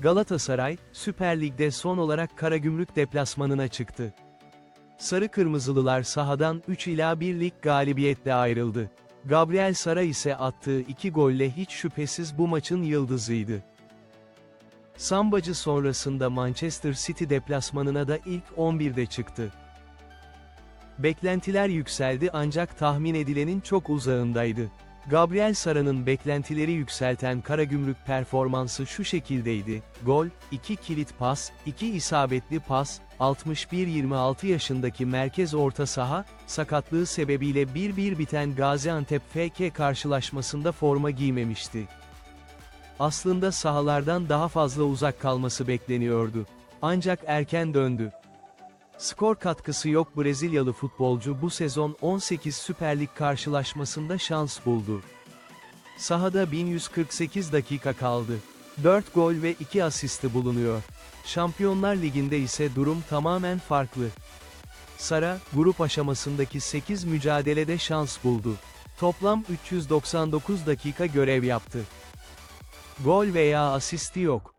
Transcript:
Galatasaray, Süper Lig'de son olarak Karagümrük deplasmanına çıktı. Sarı Kırmızılılar sahadan 3 ila 1 lig galibiyetle ayrıldı. Gabriel Sara ise attığı 2 golle hiç şüphesiz bu maçın yıldızıydı. Sambacı sonrasında Manchester City deplasmanına da ilk 11'de çıktı. Beklentiler yükseldi ancak tahmin edilenin çok uzağındaydı. Gabriel Sara'nın beklentileri yükselten Karagümrük performansı şu şekildeydi, gol, 2 kilit pas, 2 isabetli pas, 61-26 yaşındaki merkez orta saha, sakatlığı sebebiyle 1-1 biten Gaziantep FK karşılaşmasında forma giymemişti. Aslında sahalardan daha fazla uzak kalması bekleniyordu. Ancak erken döndü. Skor katkısı yok Brezilyalı futbolcu bu sezon 18 Süper Lig karşılaşmasında şans buldu. Sahada 1148 dakika kaldı. 4 gol ve 2 asisti bulunuyor. Şampiyonlar Ligi'nde ise durum tamamen farklı. Sara, grup aşamasındaki 8 mücadelede şans buldu. Toplam 399 dakika görev yaptı. Gol veya asisti yok.